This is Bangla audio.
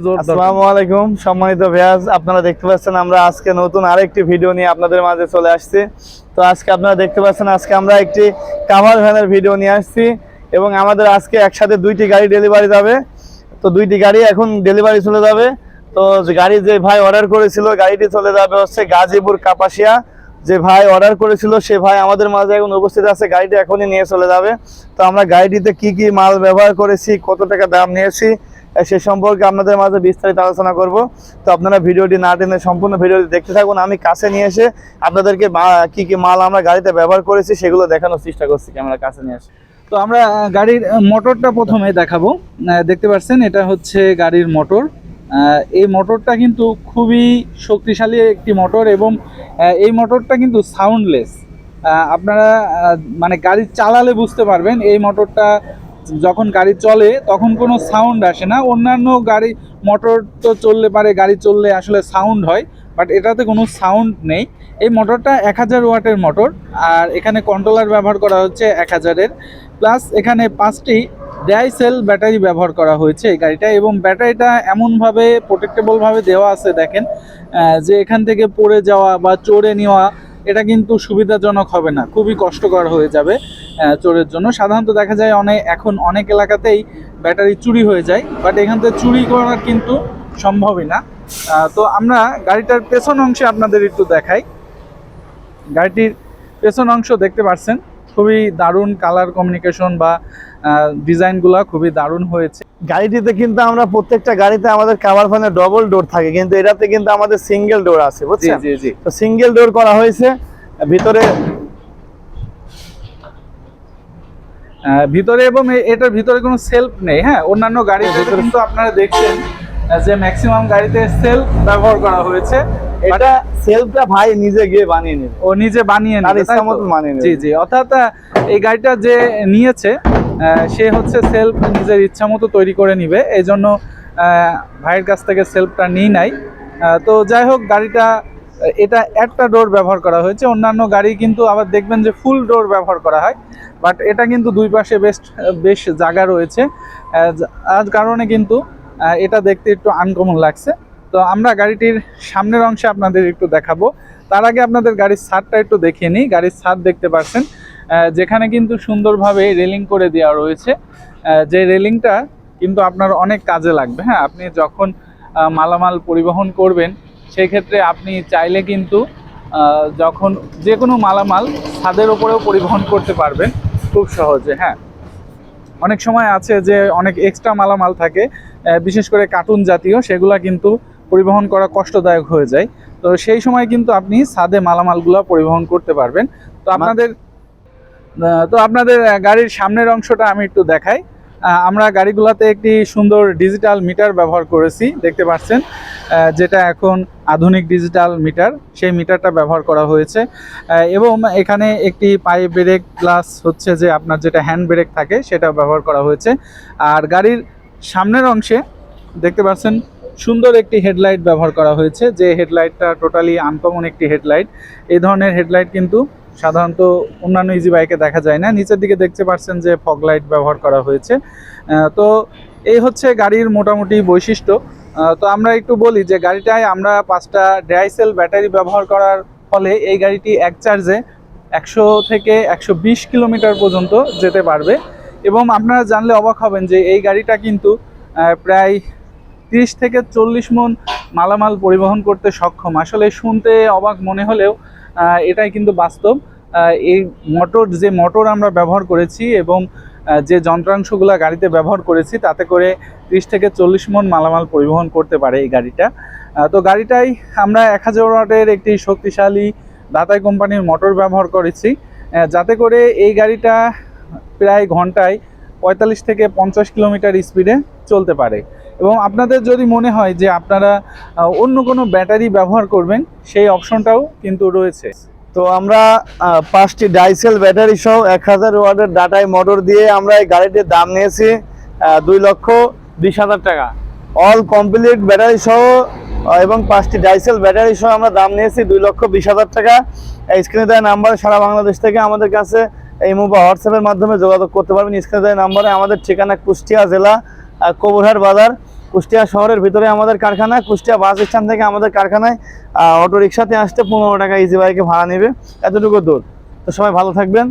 আসসালামু আলাইকুম, সম্মানিত ভ্যাজ আপনারা দেখতে পাচ্ছেন আমরা আজকে নতুন আরেকটি ভিডিও নিয়ে আপনাদের মাঝে চলে আসছি। তো আজকে আপনারা দেখতে পাচ্ছেন, আজকে আমরা একটি কাভার ভ্যানের ভিডিও নিয়ে আসছি এবং আমাদের আজকে একসাথে দুইটি গাড়ি ডেলিভারি যাবে। তো দুইটি গাড়ি এখন ডেলিভারি চলে যাবে। তো গাড়ি যে ভাই অর্ডার করেছিল, গাড়িটি চলে যাবে হচ্ছে গাজীপুর কাপাসিয়া। যে ভাই অর্ডার করেছিল, সে ভাই আমাদের মাঝে এখন উপস্থিত আছে, গাড়িটি এখনই নিয়ে চলে যাবে। তো আমরা গাড়িটিতে কি কি মাল ব্যবহার করেছি, কত টাকা দাম নিয়েছি সে সম্পর্কে আপনাদের মাঝে বিস্তারিত আলোচনা করব। তো আপনারা ভিডিওটি না টেনে সম্পূর্ণ ভিডিওটি দেখতে থাকুন। আমি কাছে নিয়ে এসে আপনাদেরকে কি কি মাল আমরা গাড়িতে ব্যবহার করেছি সেগুলো দেখানোর চেষ্টা করছি ক্যামেরা কাছে নিয়ে এসে। তো আমরা গাড়ির মোটরটা প্রথমে দেখাবো। দেখতে পাচ্ছেন এটা হচ্ছে গাড়ির মোটর। এই মোটরটা কিন্তু খুবই শক্তিশালী একটি মোটর এবং এই মোটরটা কিন্তু সাউন্ডলেস আপনারা মানে গাড়ি চালালে বুঝতে পারবেন, এই মোটরটা যখন গাড়ি চলে, তখন কোনো সাউন্ড আসে না। অন্যান্য গাড়ি মোটর তো চললে পারে, গাড়ি চললে আসলে সাউন্ড হয় বাট এটাতে কোনো সাউন্ড নেই। এই মোটরটা এক হাজার ওয়াটের মোটর আর এখানে কন্ট্রোলার ব্যবহার করা হচ্ছে এক হাজারের। প্লাস এখানে পাঁচটি সেল ব্যাটারি ব্যবহার করা হয়েছে এই গাড়িটা, এবং ব্যাটারিটা এমনভাবে প্রোটেক্টেবলভাবে দেওয়া আছে, দেখেন যে এখান থেকে পড়ে যাওয়া বা চড়ে নেওয়া এটা কিন্তু সুবিধাজনক হবে না, খুবই কষ্টকর হয়ে যাবে চোরের জন্য। সাধারণত দেখা যায় অনেক এখন অনেক এলাকাতেই ব্যাটারি চুরি হয়ে যায় বাট এখান থেকে চুরি করা কিন্তু সম্ভবই না। তো আমরা গাড়িটার পেছন অংশে আপনাদের একটু দেখাই। গাড়িটির পেছন অংশ দেখতে পাচ্ছেন, খুবই দারুণ কালার কমিউনিকেশন বা ডিজাইনগুলো খুবই দারুণ হয়েছে। গাড়িটিতে কিন্তু আমরা প্রত্যেকটা গাড়িতে আমাদের কাভার ফ্যানে ডবল ডোর থাকে কিন্তু এটাতে কিন্তু আমাদের সিঙ্গেল ডোর আছে বুঝছেন? জি জি তো সিঙ্গেল ডোর করা হয়েছে ভিতরে ভিতরে এবং এটার ভিতরে কোনো সেলফ নেই হ্যাঁ? অন্যান্য গাড়ির ভিতরে কিন্তু আপনারা দেখছেন যে ম্যাক্সিমাম গাড়িতে সেলফ ব্যবহার করা হয়েছে। এটা সেলফটা ভাই নিজে গিয়ে বানিয়ে নেবে ও নিজে বানিয়ে নেবে, জি জি। অর্থাৎ এই গাড়িটা যে নিয়েছে সে হচ্ছে সেলফ নিজের ইচ্ছা মতো তৈরি করে নিবে। এই জন্য ভাইয়ের কাছ থেকে সেলফটা নিই নাই। তো যাই হোক, গাড়িটা, এটা একটা ডোর ব্যবহার করা হয়েছে। অন্যান্য গাড়ি কিন্তু আবার দেখবেন যে ফুল ডোর ব্যবহার করা হয়। বাট এটা কিন্তু দুই পাশে বেশ বেশ জায়গা রয়েছে। আর কারণে কিন্তু এটা দেখতে একটু আনকমন লাগছে। তো আমরা গাড়িটির সামনের অংশে আপনাদের একটু দেখাবো। তার আগে আপনাদের গাড়ির ছাদটা একটু দেখিয়ে নিই। গাড়ির ছাদ দেখতে পাচ্ছেন। যেখানে কিন্তু সুন্দরভাবে রেলিং করে দেওয়া রয়েছে। যে রেলিংটা কিন্তু আপনার অনেক কাজে লাগবে। হ্যাঁ আপনি যখন মালামাল পরিবহন করবেন সেই ক্ষেত্রে আপনি চাইলে কিন্তু যখন যে কোনো মালামাল ছাদের ওপরেও পরিবহন করতে পারবেন খুব সহজে। হ্যাঁ অনেক সময় আছে যে অনেক এক্সট্রা মালামাল থাকে বিশেষ করে কার্টুন জাতীয় সেগুলা কিন্তু পরিবহন করা কষ্টদায়ক হয়ে যায়। তো সেই সময় কিন্তু আপনি ছাদে মালামালগুলো পরিবহন করতে পারবেন। তো আপনাদের তো আপনাদের গাড়ির সামনের অংশটা আমি একটু দেখাই। আমরা গাড়িগুলোতে একটি সুন্দর ডিজিটাল মিটার ব্যবহার করেছি, দেখতে পাচ্ছেন যেটা এখন আধুনিক ডিজিটাল মিটার, সেই মিটারটা ব্যবহার করা হয়েছে। এবং এখানে একটি পায়ে ব্রেক প্লাস হচ্ছে যে আপনার যেটা হ্যান্ড ব্রেক থাকে, সেটা ব্যবহার করা হয়েছে। আর গাড়ির সামনের অংশে দেখতে পাচ্ছেন, সুন্দর একটি হেডলাইট ব্যবহার করা হয়েছে, যে হেডলাইটটা টোটালি আনকমন একটি হেডলাইট। এই ধরনের হেডলাইট কিন্তু সাধারণত অন্যান্য ইজি বাইকে দেখা যায় না। নিচের দিকে দেখতে পাচ্ছেন যে ফগ লাইট ব্যবহার করা হয়েছে। তো এই হচ্ছে গাড়ির মোটামুটি বৈশিষ্ট্য। তো আমরা একটু বলি যে গাড়িটায় আমরা পাঁচটা ড্রাইসেল ব্যাটারি ব্যবহার করার ফলে এই গাড়িটি এক চার্জে একশো থেকে একশো বিশ কিলোমিটার পর্যন্ত যেতে পারবে। এবং আপনারা জানলে অবাক হবেন যে এই গাড়িটা কিন্তু প্রায় তিরিশ থেকে চল্লিশ মন মালামাল পরিবহন করতে সক্ষম। আসলে শুনতে অবাক মনে হলেও এটাই কিন্তু বাস্তব। এই মোটর, যে মোটর আমরা ব্যবহার করেছি এবং যে যন্ত্রাংশগুলো গাড়িতে ব্যবহার করেছি, তাতে করে তিরিশ থেকে চল্লিশ মন মালামাল পরিবহন করতে পারে এই গাড়িটা। তো গাড়িটাই আমরা এক হাজার ওয়াটের একটি শক্তিশালী দাতাই কোম্পানির মোটর ব্যবহার করেছি। যাতে করে এই গাড়িটা প্রায় ঘন্টায় পঁয়তাল্লিশ থেকে পঞ্চাশ কিলোমিটার স্পিডে চলতে পারে। এবং আপনাদের যদি মনে হয় যে আপনারা অন্য কোনো ব্যাটারি ব্যবহার করবেন, সেই অপশনটাও কিন্তু রয়েছে। তো আমরা পাঁচটি ডাইসেল ব্যাটারি সহ এক হাজার ওয়ার্ডের ডাটাই মোটর দিয়ে আমরা এই গাড়িটির দাম নিয়েছি দুই লক্ষ বিশ হাজার টাকা। অল কমপ্লিট ব্যাটারি সহ এবং পাঁচটি ডাইসেল ব্যাটারি সহ আমরা দাম নিয়েছি দুই লক্ষ বিশ হাজার টাকা। এই স্ক্রিনে দেওয়া নাম্বার সারা বাংলাদেশ থেকে আমাদের কাছে এই বা হোয়াটসঅ্যাপের মাধ্যমে যোগাযোগ করতে পারবেন। স্ক্রিনে দেওয়া নাম্বারে আমাদের ঠিকানা কুষ্টিয়া জেলা কবুরহাট বাজার। কুষ্টিয়া শহরের ভিতরে আমাদের কারখানা কুষ্টিয়া বাস স্ট্যান্ড থেকে আমাদের কারখানায় অটো রিক্সাতে আসতে পনেরো টাকা ইজি বাইকে ভাড়া নেবে। এতটুকু দূর। তো সবাই ভালো থাকবেন।